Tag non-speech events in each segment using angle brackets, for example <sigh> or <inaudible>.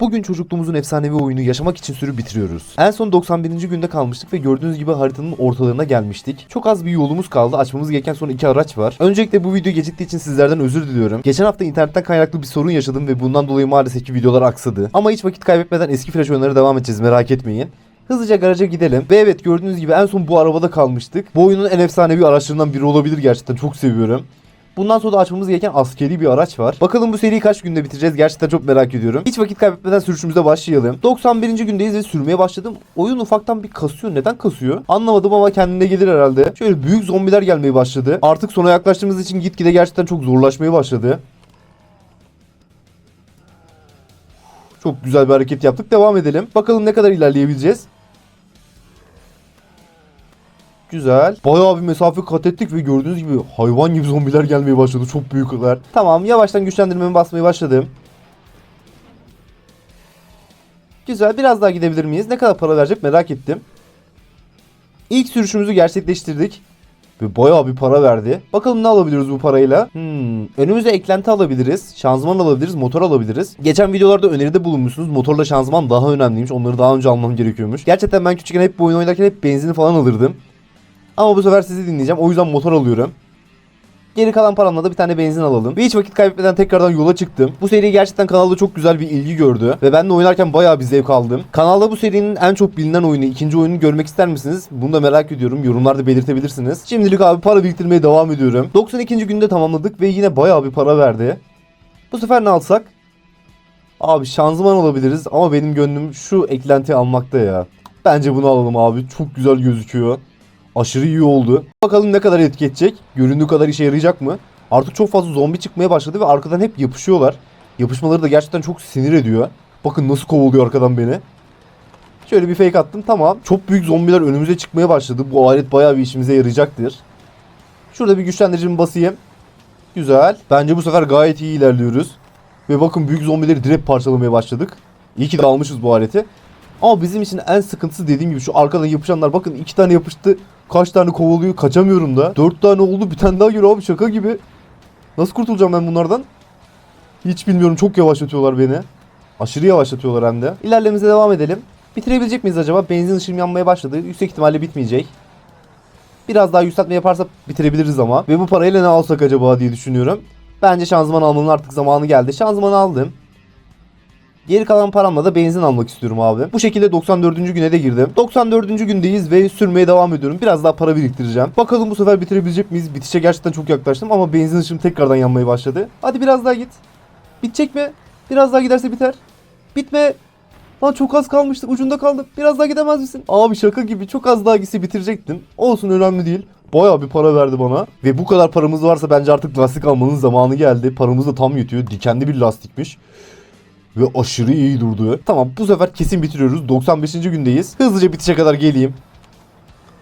Bugün çocukluğumuzun efsanevi oyunu yaşamak için sürü bitiriyoruz. En son 91. günde kalmıştık ve gördüğünüz gibi haritanın ortalarına gelmiştik. Çok az bir yolumuz kaldı. Açmamız gereken son iki araç var. Öncelikle bu video geciktiği için sizlerden özür diliyorum. Geçen hafta internetten kaynaklı bir sorun yaşadım ve bundan dolayı maalesef ki videolar aksadı. Ama hiç vakit kaybetmeden eski flash oyunlara devam edeceğiz merak etmeyin. Hızlıca garaja gidelim. Ve evet gördüğünüz gibi en son bu arabada kalmıştık. Bu oyunun en efsanevi araçlarından biri olabilir gerçekten. Çok seviyorum. Bundan sonra da açmamız gereken askeri bir araç var. Bakalım bu seriyi kaç günde bitireceğiz gerçekten çok merak ediyorum. Hiç vakit kaybetmeden sürüşümüze başlayalım. 91. gündeyiz ve sürmeye başladım. Oyun ufaktan bir kasıyor. Neden kasıyor? Anlamadım ama kendine gelir herhalde. Şöyle büyük zombiler gelmeye başladı. Artık sona yaklaştığımız için gitgide gerçekten çok zorlaşmaya başladı. Çok güzel bir hareket yaptık. Devam edelim. Bakalım ne kadar ilerleyebileceğiz. Güzel. Bayağı bir mesafe kat ettik ve gördüğünüz gibi hayvan gibi zombiler gelmeye başladı. Çok büyükler. Tamam yavaştan güçlendirmemi basmaya başladım. Güzel biraz daha gidebilir miyiz? Ne kadar para verecek merak ettim. İlk sürüşümüzü gerçekleştirdik. Ve bayağı bir para verdi. Bakalım ne alabiliriz bu parayla? Hmm, önümüze eklenti alabiliriz. Şanzıman alabiliriz. Motor alabiliriz. Geçen videolarda öneride bulunmuşsunuz. Motorla şanzıman daha önemliymiş. Onları daha önce almam gerekiyormuş. Gerçekten ben küçükken hep bu oyun oynarken hep benzini falan alırdım. Ama bu sefer sizi dinleyeceğim. O yüzden motor alıyorum. Geri kalan paramla da bir tane benzin alalım. Ve hiç vakit kaybetmeden tekrardan yola çıktım. Bu seri gerçekten kanalda çok güzel bir ilgi gördü. Ve ben de oynarken bayağı bir zevk aldım. Kanalda bu serinin en çok bilinen oyunu, ikinci oyununu görmek ister misiniz? Bunu da merak ediyorum. Yorumlarda belirtebilirsiniz. Şimdilik abi para biriktirmeye devam ediyorum. 92. günde tamamladık ve yine bayağı bir para verdi. Bu sefer ne alsak? Abi şanzıman alabiliriz ama benim gönlüm şu eklenti almakta ya. Bence bunu alalım abi. Çok güzel gözüküyor. Aşırı iyi oldu. Bakalım ne kadar etki edecek. Göründüğü kadar işe yarayacak mı? Artık çok fazla zombi çıkmaya başladı ve arkadan hep yapışıyorlar. Yapışmaları da gerçekten çok sinir ediyor. Bakın nasıl kovalıyor arkadan beni. Şöyle bir fake attım tamam. Çok büyük zombiler önümüze çıkmaya başladı. Bu alet bayağı bir işimize yarayacaktır. Şurada bir güçlendiricimi basayım. Güzel. Bence bu sefer gayet iyi ilerliyoruz. Ve bakın büyük zombileri direkt parçalamaya başladık. İyi ki de almışız bu aleti. Ama bizim için en sıkıntısı dediğim gibi şu arkadan yapışanlar. Bakın iki tane yapıştı. Kaç tane kovalıyor kaçamıyorum da. Dört tane oldu bir tane daha geliyor abi şaka gibi. Nasıl kurtulacağım ben bunlardan? Hiç bilmiyorum çok yavaşlatıyorlar beni. Aşırı yavaşlatıyorlar hem de. İlerlememize devam edelim. Bitirebilecek miyiz acaba? Benzin ışığım yanmaya başladı. Yüksek ihtimalle bitmeyecek. Biraz daha yükseltme yaparsak bitirebiliriz ama. Ve bu parayla ne alsak acaba diye düşünüyorum. Bence şanzıman almanın artık zamanı geldi. Şanzımanı aldım. Geri kalan paramla da benzin almak istiyorum abi. Bu şekilde 94. güne de girdim. 94. gündeyiz ve sürmeye devam ediyorum. Biraz daha para biriktireceğim. Bakalım bu sefer bitirebilecek miyiz? Bitişe gerçekten çok yaklaştım ama benzin ışığım tekrardan yanmaya başladı. Hadi biraz daha git. Bitecek mi? Biraz daha giderse biter. Bitme. Lan çok az kalmıştı. Ucunda kaldım. Biraz daha gidemez misin? Abi şaka gibi çok az daha gitse bitirecektim. Olsun önemli değil. Bayağı bir para verdi bana. Ve bu kadar paramız varsa bence artık lastik almanın zamanı geldi. Paramız da tam yetiyor. Dikenli bir lastikmiş. Ve aşırı iyi durdu. Tamam bu sefer kesin bitiriyoruz. 95. gündeyiz. Hızlıca bitişe kadar geleyim.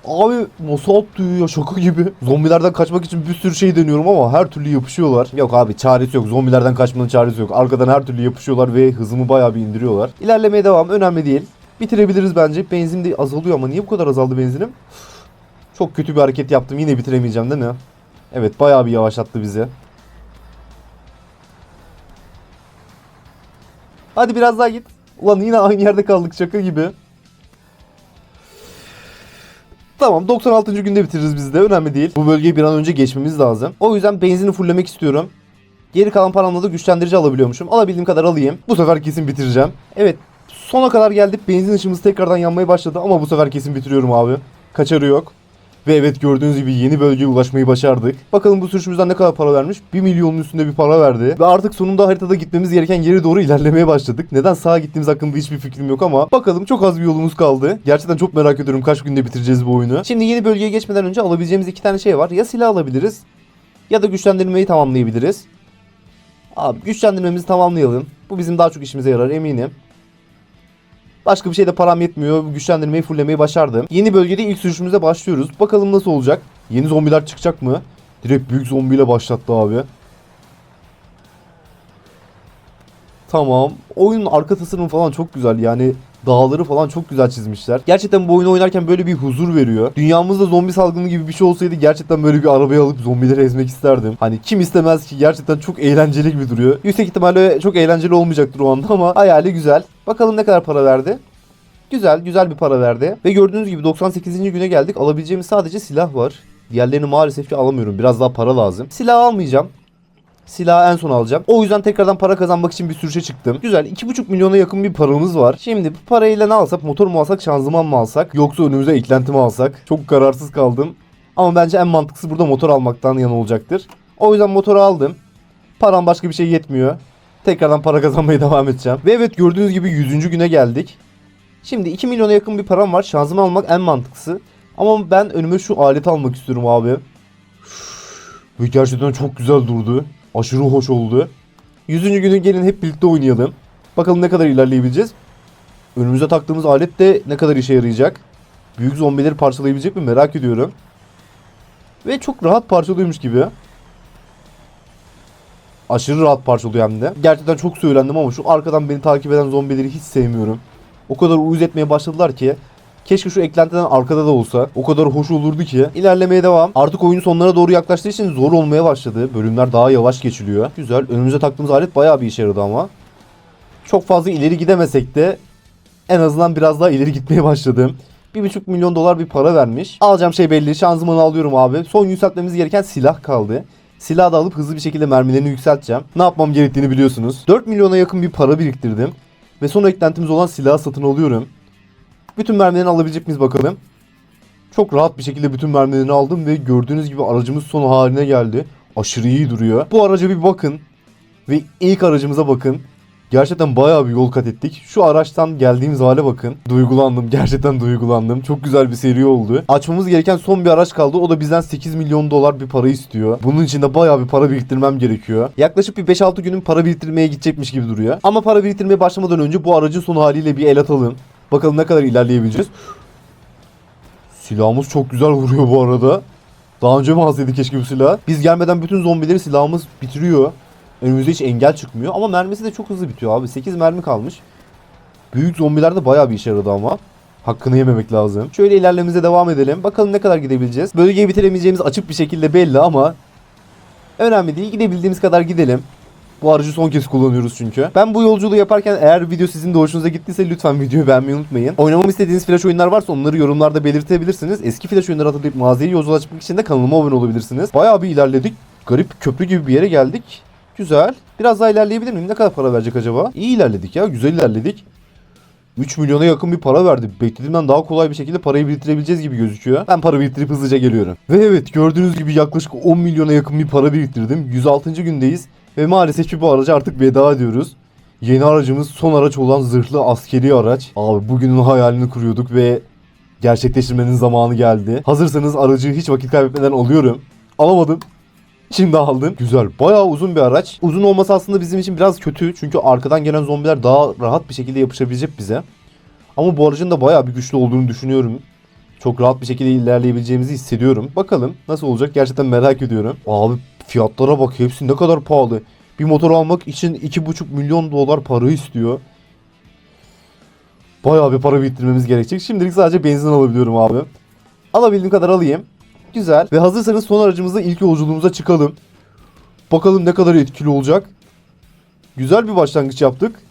Abi nasıl attı ya şaka gibi. Zombilerden kaçmak için bir sürü şey deniyorum ama her türlü yapışıyorlar. Yok abi çaresi yok. Zombilerden kaçmanın çaresi yok. Arkadan her türlü yapışıyorlar ve hızımı bayağı bir indiriyorlar. İlerlemeye devam önemli değil. Bitirebiliriz bence. Benzin de azalıyor ama niye bu kadar azaldı benzinim? Çok kötü bir hareket yaptım. Yine bitiremeyeceğim değil mi? Evet bayağı bir yavaşlattı bizi. Hadi biraz daha git. Ulan yine aynı yerde kaldık şaka gibi. Tamam 96. günde bitiririz biz de önemli değil. Bu bölgeyi bir an önce geçmemiz lazım. O yüzden benzini fulllemek istiyorum. Geri kalan paramla da güçlendirici alabiliyormuşum. Alabildiğim kadar alayım. Bu sefer kesin bitireceğim. Evet sona kadar geldik. Benzin ışığımız tekrardan yanmaya başladı ama bu sefer kesin bitiriyorum abi. Kaçarı yok. Ve evet gördüğünüz gibi yeni bölgeye ulaşmayı başardık. Bakalım bu sürüşümüzden ne kadar para vermiş? 1 milyonun üstünde bir para verdi. Ve artık sonunda haritada gitmemiz gereken yere doğru ilerlemeye başladık. Neden sağa gittiğimiz hakkında hiçbir fikrim yok ama bakalım çok az bir yolumuz kaldı. Gerçekten çok merak ediyorum kaç günde bitireceğiz bu oyunu. Şimdi yeni bölgeye geçmeden önce alabileceğimiz iki tane şey var. Ya silah alabiliriz ya da güçlendirmeyi tamamlayabiliriz. Abi güçlendirmemizi tamamlayalım. Bu bizim daha çok işimize yarar eminim. Başka bir şeyde param yetmiyor. Güçlendirmeyi fulllemeyi başardım. Yeni bölgede ilk sürüşümüze başlıyoruz. Bakalım nasıl olacak? Yeni zombiler çıkacak mı? Direkt büyük zombiyle başlattı abi. Tamam. Oyunun arka tasarımı falan çok güzel. Yani Dağları falan çok güzel çizmişler. Gerçekten bu oyunu oynarken böyle bir huzur veriyor. Dünyamızda zombi salgını gibi bir şey olsaydı gerçekten böyle bir arabaya alıp zombileri ezmek isterdim. Hani kim istemez ki gerçekten çok eğlenceli gibi duruyor. Yüksek ihtimalle çok eğlenceli olmayacaktır o anda ama hayali güzel. Bakalım ne kadar para verdi. Güzel, güzel bir para verdi. Ve gördüğünüz gibi 98. güne geldik. Alabileceğimiz sadece silah var. Diğerlerini maalesef ki alamıyorum. Biraz daha para lazım. Silah almayacağım. Silahı en son alacağım. O yüzden tekrardan para kazanmak için bir sürüşe çıktım. Güzel 2,5 milyona yakın bir paramız var. Şimdi bu parayla ne alsak? Motor mu alsak, şanzıman mı alsak? Yoksa önümüze eklenti mi alsak? Çok kararsız kaldım. Ama bence en mantıklısı burada motor almaktan yana olacaktır. O yüzden motoru aldım. Param başka bir şey yetmiyor. Tekrardan para kazanmaya <laughs> devam edeceğim. Ve evet gördüğünüz gibi 100. güne geldik. Şimdi 2 milyona yakın bir param var. Şanzıman almak en mantıklısı. Ama ben önüme şu aleti almak istiyorum abi. Ve gerçekten çok güzel durdu. Aşırı hoş oldu. 100. günü gelin hep birlikte oynayalım. Bakalım ne kadar ilerleyebileceğiz. Önümüze taktığımız alet de ne kadar işe yarayacak. Büyük zombileri parçalayabilecek mi merak ediyorum. Ve çok rahat parçalıyormuş gibi. Aşırı rahat parçalıyor hem de. Gerçekten çok söylendim ama şu arkadan beni takip eden zombileri hiç sevmiyorum. O kadar uyuz etmeye başladılar ki Keşke şu eklentiden arkada da olsa. O kadar hoş olurdu ki. İlerlemeye devam. Artık oyun sonlara doğru yaklaştığı için zor olmaya başladı. Bölümler daha yavaş geçiliyor. Güzel. Önümüze taktığımız alet bayağı bir işe yaradı ama. Çok fazla ileri gidemesek de en azından biraz daha ileri gitmeye başladım. 1,5 milyon dolar bir para vermiş. Alacağım şey belli. Şanzımanı alıyorum abi. Son yükseltmemiz gereken silah kaldı. Silahı da alıp hızlı bir şekilde mermilerini yükselteceğim. Ne yapmam gerektiğini biliyorsunuz. 4 milyona yakın bir para biriktirdim. Ve son eklentimiz olan silahı satın alıyorum. Bütün mermilerini alabilecek miyiz bakalım. Çok rahat bir şekilde bütün mermilerini aldım ve gördüğünüz gibi aracımız son haline geldi. Aşırı iyi duruyor. Bu araca bir bakın. Ve ilk aracımıza bakın. Gerçekten bayağı bir yol kat ettik. Şu araçtan geldiğimiz hale bakın. Duygulandım. <laughs> Gerçekten duygulandım. Çok güzel bir seri oldu. Açmamız gereken son bir araç kaldı. O da bizden 8 milyon dolar bir para istiyor. Bunun için de bayağı bir para biriktirmem gerekiyor. Yaklaşık bir 5-6 günün para biriktirmeye gidecekmiş gibi duruyor. Ama para biriktirmeye başlamadan önce bu aracın son haliyle bir el atalım. Bakalım ne kadar ilerleyebileceğiz. Silahımız çok güzel vuruyor bu arada. Daha önce mi alsaydık keşke bu silahı? Biz gelmeden bütün zombileri silahımız bitiriyor. Önümüzde hiç engel çıkmıyor. Ama mermisi de çok hızlı bitiyor abi. 8 mermi kalmış. Büyük zombiler de bayağı bir işe yaradı ama. Hakkını yememek lazım. Şöyle ilerlememize devam edelim. Bakalım ne kadar gidebileceğiz. Bölgeyi bitiremeyeceğimiz açık bir şekilde belli ama önemli değil. Gidebildiğimiz kadar gidelim. Bu aracı son kez kullanıyoruz çünkü. Ben bu yolculuğu yaparken eğer video sizin de hoşunuza gittiyse lütfen videoyu beğenmeyi unutmayın. Oynamamı istediğiniz flash oyunlar varsa onları yorumlarda belirtebilirsiniz. Eski flash oyunları hatırlayıp maziye yolculuğa çıkmak için de kanalıma abone olabilirsiniz. Bayağı bir ilerledik. Garip köprü gibi bir yere geldik. Güzel. Biraz daha ilerleyebilir miyim? Ne kadar para verecek acaba? İyi ilerledik ya. Güzel ilerledik. 3 milyona yakın bir para verdi. Beklediğimden daha kolay bir şekilde parayı biriktirebileceğiz gibi gözüküyor. Ben para biriktirip hızlıca geliyorum. Ve evet gördüğünüz gibi yaklaşık 10 milyona yakın bir para biriktirdim. 106. gündeyiz. Ve maalesef ki bu araca artık veda ediyoruz. Yeni aracımız son araç olan zırhlı askeri araç. Abi bugünün hayalini kuruyorduk ve gerçekleştirmenin zamanı geldi. Hazırsanız aracı hiç vakit kaybetmeden alıyorum. Alamadım. Şimdi aldım. Güzel. Bayağı uzun bir araç. Uzun olması aslında bizim için biraz kötü. Çünkü arkadan gelen zombiler daha rahat bir şekilde yapışabilecek bize. Ama bu aracın da bayağı bir güçlü olduğunu düşünüyorum. Çok rahat bir şekilde ilerleyebileceğimizi hissediyorum. Bakalım nasıl olacak gerçekten merak ediyorum. Abi fiyatlara bak hepsi ne kadar pahalı. Bir motor almak için 2,5 milyon dolar para istiyor. Bayağı bir para biriktirmemiz gerekecek. Şimdilik sadece benzin alabiliyorum abi. Alabildiğim kadar alayım. Güzel. Ve hazırsanız son aracımızla ilk yolculuğumuza çıkalım. Bakalım ne kadar etkili olacak. Güzel bir başlangıç yaptık.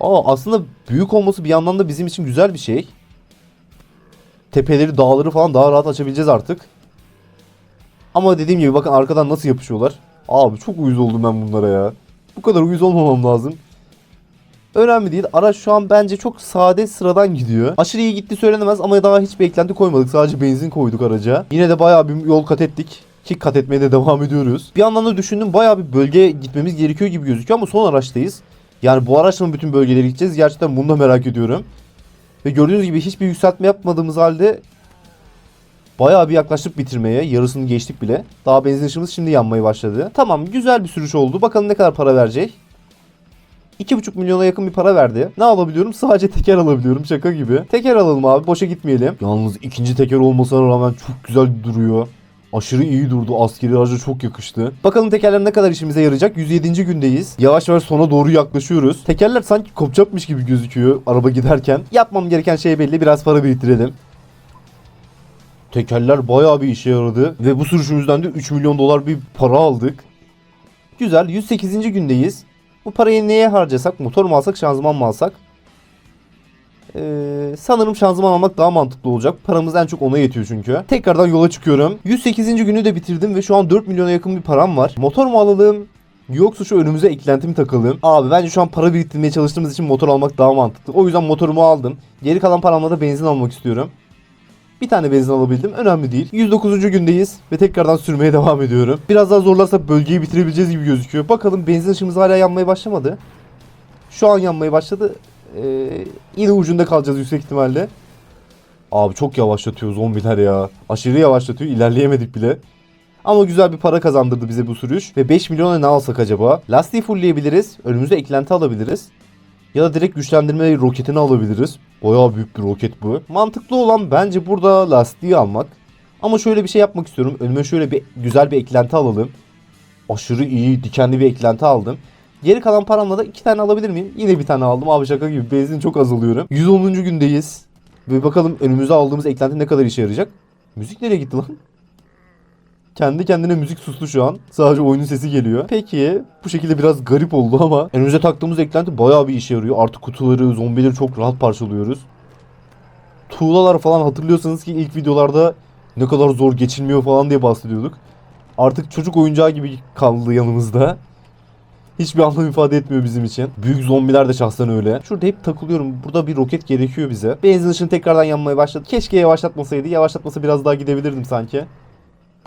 Aa aslında büyük olması bir yandan da bizim için güzel bir şey. Tepeleri, dağları falan daha rahat açabileceğiz artık. Ama dediğim gibi bakın arkadan nasıl yapışıyorlar. Abi çok uyuz oldum ben bunlara ya. Bu kadar uyuz olmamam lazım. Önemli değil. Araç şu an bence çok sade sıradan gidiyor. Aşırı iyi gitti söylenemez ama daha hiç beklenti koymadık. Sadece benzin koyduk araca. Yine de bayağı bir yol kat ettik. Ki kat etmeye de devam ediyoruz. Bir yandan da düşündüm bayağı bir bölgeye gitmemiz gerekiyor gibi gözüküyor ama son araçtayız. Yani bu araçla mı bütün bölgelere gideceğiz? Gerçekten bunu da merak ediyorum. Ve gördüğünüz gibi hiçbir yükseltme yapmadığımız halde Bayağı bir yaklaştık bitirmeye. Yarısını geçtik bile. Daha benzin ışığımız şimdi yanmaya başladı. Tamam güzel bir sürüş oldu. Bakalım ne kadar para verecek. 2,5 milyona yakın bir para verdi. Ne alabiliyorum? Sadece teker alabiliyorum. Şaka gibi. Teker alalım abi. Boşa gitmeyelim. Yalnız ikinci teker olmasına rağmen çok güzel duruyor. Aşırı iyi durdu. Askeri araca çok yakıştı. Bakalım tekerler ne kadar işimize yarayacak. 107. gündeyiz. Yavaş yavaş sona doğru yaklaşıyoruz. Tekerler sanki kopacakmış gibi gözüküyor araba giderken. Yapmam gereken şey belli. Biraz para biriktirelim. Tekerler bayağı bir işe yaradı. Ve bu sürüşümüzden de 3 milyon dolar bir para aldık. Güzel. 108. gündeyiz. Bu parayı neye harcasak? Motor mu alsak, şanzıman mı alsak? Ee, sanırım şanzıman almak daha mantıklı olacak. Paramız en çok ona yetiyor çünkü. Tekrardan yola çıkıyorum. 108. günü de bitirdim ve şu an 4 milyona yakın bir param var. Motor mu alalım? Yoksa şu önümüze eklenti mi takalım? Abi bence şu an para biriktirmeye çalıştığımız için motor almak daha mantıklı. O yüzden motorumu aldım. Geri kalan paramla da benzin almak istiyorum. Bir tane benzin alabildim. Önemli değil. 109. gündeyiz ve tekrardan sürmeye devam ediyorum. Biraz daha zorlarsak bölgeyi bitirebileceğiz gibi gözüküyor. Bakalım benzin ışığımız hala yanmaya başlamadı. Şu an yanmaya başladı. Ee, yine ucunda kalacağız yüksek ihtimalle. Abi çok yavaşlatıyor zombiler ya. Aşırı yavaşlatıyor. İlerleyemedik bile. Ama güzel bir para kazandırdı bize bu sürüş. Ve 5 milyona ne alsak acaba? Lastiği fullleyebiliriz. Önümüze eklenti alabiliriz. Ya da direkt güçlendirme roketini alabiliriz. Bayağı büyük bir roket bu. Mantıklı olan bence burada lastiği almak. Ama şöyle bir şey yapmak istiyorum. Önüme şöyle bir güzel bir eklenti alalım. Aşırı iyi dikenli bir eklenti aldım. Geri kalan paramla da iki tane alabilir miyim? Yine bir tane aldım. Abi şaka gibi benzin çok az alıyorum. 110. gündeyiz. Ve bakalım önümüze aldığımız eklenti ne kadar işe yarayacak. Müzik nereye gitti lan? Kendi kendine müzik sustu şu an. Sadece oyunun sesi geliyor. Peki bu şekilde biraz garip oldu <laughs> ama önümüze taktığımız eklenti bayağı bir işe yarıyor. Artık kutuları, zombileri çok rahat parçalıyoruz. Tuğlalar falan hatırlıyorsanız ki ilk videolarda ne kadar zor geçilmiyor falan diye bahsediyorduk. Artık çocuk oyuncağı gibi kaldı yanımızda. Hiçbir anlam ifade etmiyor bizim için. Büyük zombiler de şahsen öyle. Şurada hep takılıyorum. Burada bir roket gerekiyor bize. Benzin ışını tekrardan yanmaya başladı. Keşke yavaşlatmasaydı. Yavaşlatmasa biraz daha gidebilirdim sanki.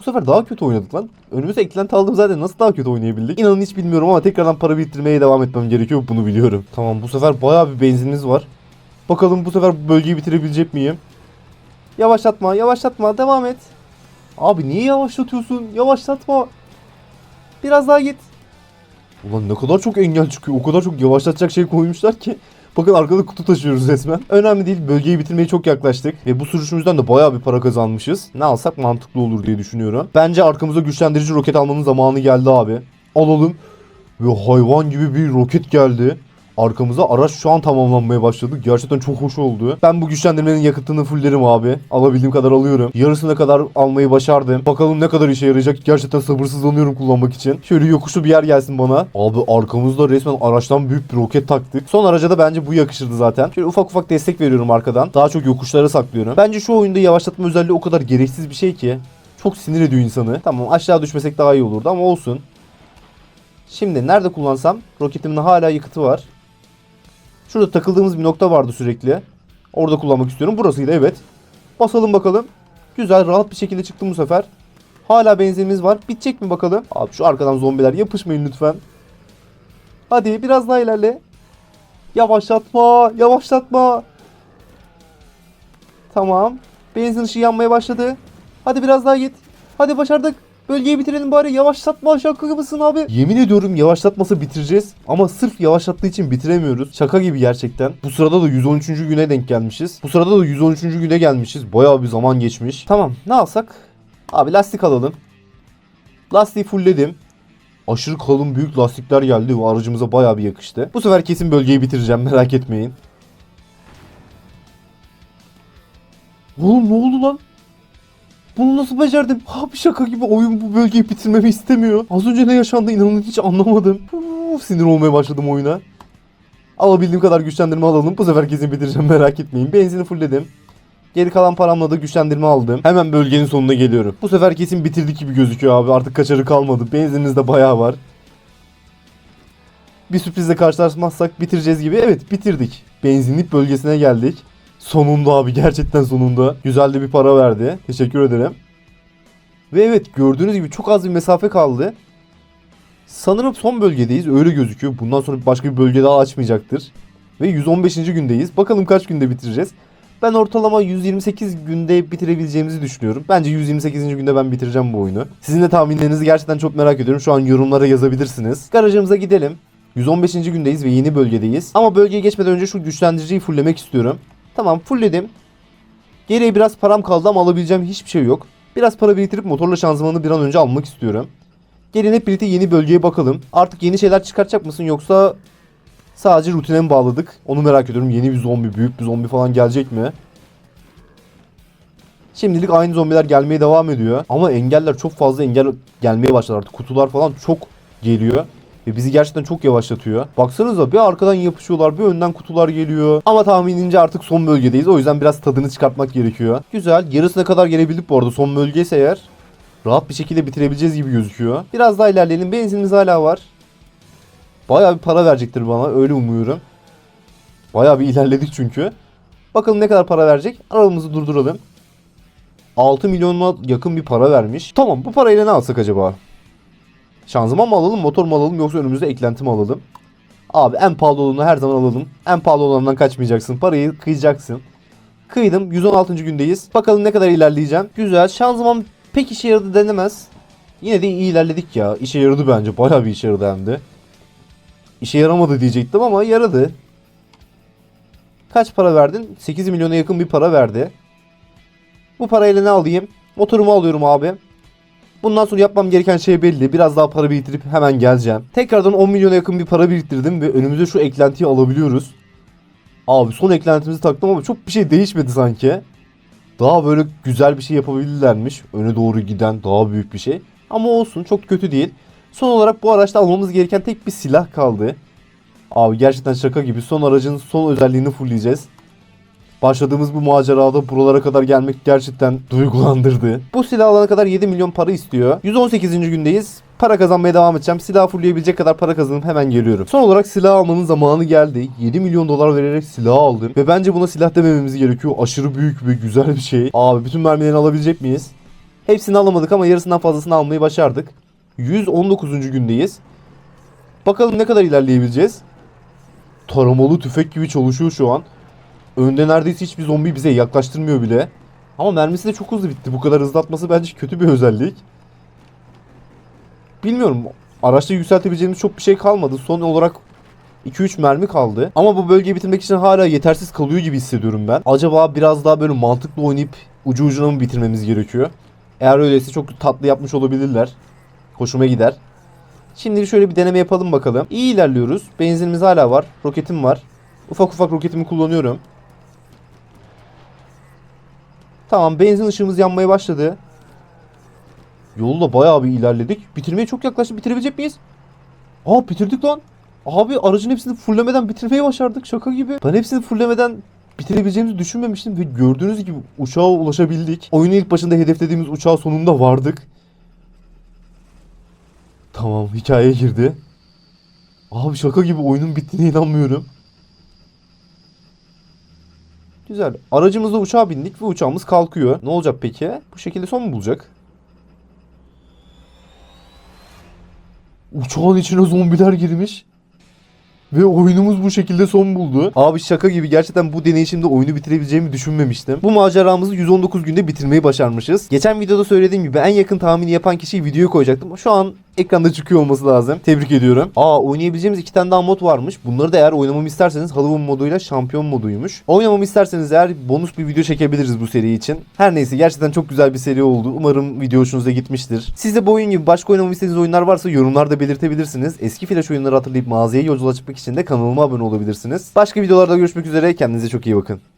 Bu sefer daha kötü oynadık lan. Önümüze eklenti aldım zaten nasıl daha kötü oynayabildik? İnanın hiç bilmiyorum ama tekrardan para biriktirmeye devam etmem gerekiyor. Bunu biliyorum. Tamam bu sefer bayağı bir benzinimiz var. Bakalım bu sefer bu bölgeyi bitirebilecek miyim? Yavaşlatma, yavaşlatma, devam et. Abi niye yavaşlatıyorsun? Yavaşlatma. Biraz daha git. Ulan ne kadar çok engel çıkıyor. O kadar çok yavaşlatacak şey koymuşlar ki. Bakın arkada kutu taşıyoruz resmen. Önemli değil. Bölgeyi bitirmeye çok yaklaştık. Ve bu sürüşümüzden de bayağı bir para kazanmışız. Ne alsak mantıklı olur diye düşünüyorum. Bence arkamıza güçlendirici roket almanın zamanı geldi abi. Alalım. Ve hayvan gibi bir roket geldi. Arkamıza araç şu an tamamlanmaya başladı. Gerçekten çok hoş oldu. Ben bu güçlendirmenin yakıtını fulllerim abi. Alabildiğim kadar alıyorum. Yarısına kadar almayı başardım. Bakalım ne kadar işe yarayacak. Gerçekten sabırsızlanıyorum kullanmak için. Şöyle yokuşlu bir yer gelsin bana. Abi arkamızda resmen araçtan büyük bir roket taktık. Son araca da bence bu yakışırdı zaten. Şöyle ufak ufak destek veriyorum arkadan. Daha çok yokuşlara saklıyorum. Bence şu oyunda yavaşlatma özelliği o kadar gereksiz bir şey ki. Çok sinir ediyor insanı. Tamam aşağı düşmesek daha iyi olurdu ama olsun. Şimdi nerede kullansam? Roketimin hala yakıtı var. Şurada takıldığımız bir nokta vardı sürekli. Orada kullanmak istiyorum. Burasıydı evet. Basalım bakalım. Güzel rahat bir şekilde çıktım bu sefer. Hala benzinimiz var. Bitecek mi bakalım? Abi şu arkadan zombiler yapışmayın lütfen. Hadi biraz daha ilerle. Yavaşlatma, yavaşlatma. Tamam. Benzin ışığı yanmaya başladı. Hadi biraz daha git. Hadi başardık. Bölgeyi bitirelim bari. Yavaşlatma şaka mısın abi? Yemin ediyorum yavaşlatmasa bitireceğiz. Ama sırf yavaşlattığı için bitiremiyoruz. Şaka gibi gerçekten. Bu sırada da 113. güne denk gelmişiz. Bu sırada da 113. güne gelmişiz. Bayağı bir zaman geçmiş. Tamam ne alsak? Abi lastik alalım. Lastiği fullledim. Aşırı kalın büyük lastikler geldi ve aracımıza bayağı bir yakıştı. Bu sefer kesin bölgeyi bitireceğim merak etmeyin. Oğlum ne oldu lan? Bunu nasıl becerdim? Abi şaka gibi oyun bu bölgeyi bitirmemi istemiyor. Az önce ne yaşandı inanın hiç anlamadım. Uf, sinir olmaya başladım oyuna. Alabildiğim kadar güçlendirme alalım. Bu sefer kesin bitireceğim merak etmeyin. Benzini fullledim. Geri kalan paramla da güçlendirme aldım. Hemen bölgenin sonuna geliyorum. Bu sefer kesin bitirdik gibi gözüküyor abi. Artık kaçarı kalmadı. Benzinimiz de bayağı var. Bir sürprizle karşılaşmazsak bitireceğiz gibi. Evet bitirdik. Benzinlik bölgesine geldik. Sonunda abi gerçekten sonunda. Güzel de bir para verdi. Teşekkür ederim. Ve evet gördüğünüz gibi çok az bir mesafe kaldı. Sanırım son bölgedeyiz öyle gözüküyor. Bundan sonra başka bir bölge daha açmayacaktır. Ve 115. gündeyiz. Bakalım kaç günde bitireceğiz. Ben ortalama 128 günde bitirebileceğimizi düşünüyorum. Bence 128. günde ben bitireceğim bu oyunu. Sizin de tahminlerinizi gerçekten çok merak ediyorum. Şu an yorumlara yazabilirsiniz. Garajımıza gidelim. 115. gündeyiz ve yeni bölgedeyiz. Ama bölgeye geçmeden önce şu güçlendiriciyi fulllemek istiyorum. Tamam fullledim. Geriye biraz param kaldı ama alabileceğim hiçbir şey yok. Biraz para biriktirip motorla şanzımanı bir an önce almak istiyorum. Gelin hep birlikte yeni bölgeye bakalım. Artık yeni şeyler çıkartacak mısın yoksa sadece rutine mi bağladık? Onu merak ediyorum. Yeni bir zombi, büyük bir zombi falan gelecek mi? Şimdilik aynı zombiler gelmeye devam ediyor. Ama engeller çok fazla engel gelmeye başladı artık. Kutular falan çok geliyor. Ve bizi gerçekten çok yavaşlatıyor. Baksanıza bir arkadan yapışıyorlar bir önden kutular geliyor. Ama tahminimce artık son bölgedeyiz. O yüzden biraz tadını çıkartmak gerekiyor. Güzel. Yarısına kadar gelebildik bu arada. Son bölgeyse eğer rahat bir şekilde bitirebileceğiz gibi gözüküyor. Biraz daha ilerleyelim. Benzinimiz hala var. Bayağı bir para verecektir bana. Öyle umuyorum. Bayağı bir ilerledik çünkü. Bakalım ne kadar para verecek. Arabamızı durduralım. 6 milyona yakın bir para vermiş. Tamam bu parayla ne alsak acaba? Şanzıman mı alalım, motor mu alalım yoksa önümüzde eklenti mi alalım? Abi en pahalı olanı her zaman alalım. En pahalı olandan kaçmayacaksın. Parayı kıyacaksın. Kıydım. 116. gündeyiz. Bakalım ne kadar ilerleyeceğim. Güzel. Şanzıman pek işe yaradı denemez. Yine de iyi ilerledik ya. İşe yaradı bence. Bayağı bir işe yaradı hem de. İşe yaramadı diyecektim ama yaradı. Kaç para verdin? 8 milyona yakın bir para verdi. Bu parayla ne alayım? Motorumu alıyorum abi. Bundan sonra yapmam gereken şey belli. Biraz daha para biriktirip hemen geleceğim. Tekrardan 10 milyona yakın bir para biriktirdim ve önümüze şu eklentiyi alabiliyoruz. Abi son eklentimizi taktım ama çok bir şey değişmedi sanki. Daha böyle güzel bir şey yapabilirlermiş. Öne doğru giden daha büyük bir şey. Ama olsun çok kötü değil. Son olarak bu araçta almamız gereken tek bir silah kaldı. Abi gerçekten şaka gibi son aracın son özelliğini fullleyeceğiz. Başladığımız bu macerada buralara kadar gelmek gerçekten duygulandırdı. Bu silah alana kadar 7 milyon para istiyor. 118. gündeyiz. Para kazanmaya devam edeceğim. Silah fullleyebilecek kadar para kazanıp hemen geliyorum. Son olarak silah almanın zamanı geldi. 7 milyon dolar vererek silah aldım. Ve bence buna silah demememiz gerekiyor. Aşırı büyük ve güzel bir şey. Abi bütün mermilerini alabilecek miyiz? Hepsini alamadık ama yarısından fazlasını almayı başardık. 119. gündeyiz. Bakalım ne kadar ilerleyebileceğiz. Taramalı tüfek gibi çalışıyor şu an. Önde neredeyse hiçbir zombi bize yaklaştırmıyor bile. Ama mermisi de çok hızlı bitti. Bu kadar hızlı atması bence kötü bir özellik. Bilmiyorum. Araçta yükseltebileceğimiz çok bir şey kalmadı. Son olarak 2-3 mermi kaldı. Ama bu bölgeyi bitirmek için hala yetersiz kalıyor gibi hissediyorum ben. Acaba biraz daha böyle mantıklı oynayıp ucu ucuna mı bitirmemiz gerekiyor? Eğer öyleyse çok tatlı yapmış olabilirler. Hoşuma gider. Şimdi şöyle bir deneme yapalım bakalım. İyi ilerliyoruz. Benzinimiz hala var. Roketim var. Ufak ufak roketimi kullanıyorum. Tamam benzin ışığımız yanmaya başladı. Yolda bayağı bir ilerledik. Bitirmeye çok yaklaştık. Bitirebilecek miyiz? Aa bitirdik lan. Abi aracın hepsini fullemeden bitirmeyi başardık. Şaka gibi. Ben hepsini fullemeden bitirebileceğimizi düşünmemiştim ve gördüğünüz gibi uçağa ulaşabildik. Oyunun ilk başında hedeflediğimiz uçağa sonunda vardık. Tamam hikayeye girdi. Abi şaka gibi oyunun bittiğine inanmıyorum. Güzel. Aracımızla uçağa bindik ve uçağımız kalkıyor. Ne olacak peki? Bu şekilde son mu bulacak? Uçağın içine zombiler girmiş. Ve oyunumuz bu şekilde son buldu. Abi şaka gibi gerçekten bu deneyişimde oyunu bitirebileceğimi düşünmemiştim. Bu maceramızı 119 günde bitirmeyi başarmışız. Geçen videoda söylediğim gibi en yakın tahmini yapan kişiyi videoya koyacaktım. Şu an ekranda çıkıyor olması lazım. Tebrik ediyorum. Aa oynayabileceğimiz iki tane daha mod varmış. Bunları da eğer oynamamı isterseniz Halloween moduyla şampiyon moduymuş. Oynamamı isterseniz eğer bonus bir video çekebiliriz bu seri için. Her neyse gerçekten çok güzel bir seri oldu. Umarım video hoşunuza gitmiştir. Siz de bu oyun gibi başka oynamamı istediğiniz oyunlar varsa yorumlarda belirtebilirsiniz. Eski flash oyunları hatırlayıp mağazaya yolculuğa çıkmak için de kanalıma abone olabilirsiniz. Başka videolarda görüşmek üzere. Kendinize çok iyi bakın.